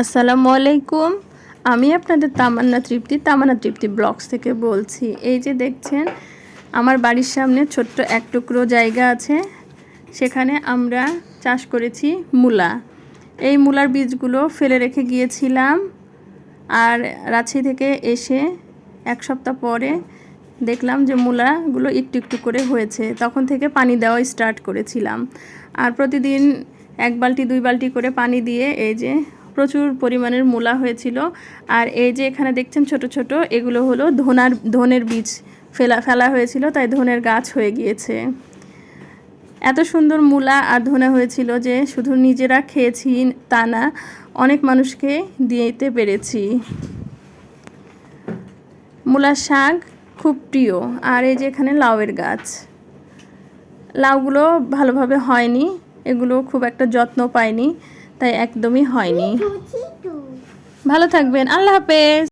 আসসালামু আলাইকুম। আমি আপনাদের তামান্না তৃপ্তি তামান্না তৃপ্তি ব্লগস থেকে বলছি। এই যে দেখছেন, আমার বাড়ির সামনে ছোট্ট এক টুকরো জায়গা আছে। সেখানে আমরা চাষ করেছি মূলা। এই মূলার বীজগুলো ফেলে রেখে গিয়েছিলাম আর রাঁচি থেকে এসে এক সপ্তাহ পরে দেখলাম যে মূলাগুলো একটু একটু করে হয়েছে। তখন থেকে পানি দেওয়া স্টার্ট করেছিলাম। আর প্রতিদিন এক বালতি, দুই বালতি করে পানি দিয়ে এই যে প্রচুর পরিমাণের মূলা হয়েছিল। আর এই যে এখানে দেখছেন ছোট ছোট, এগুলো হলো ধনার, ধনের বীজ ফেলা ফেলা হয়েছিল, তাই ধনের গাছ হয়ে গিয়েছে। এত সুন্দর মূলা আর ধনে হয়েছিল যে শুধু নিজেরা খেয়েছি তা না, অনেক মানুষকে দিতে পেরেছি। মূলার শাক খুব প্রিয়, আর এই যে এখানে লাউয়ের গাছ। লাউগুলো ভালোভাবে হয়নি, এগুলো খুব একটা যত্ন পায়নি তাই একদমই হয়নি। ভালো থাকবেন আল্লাহ হাফেজ।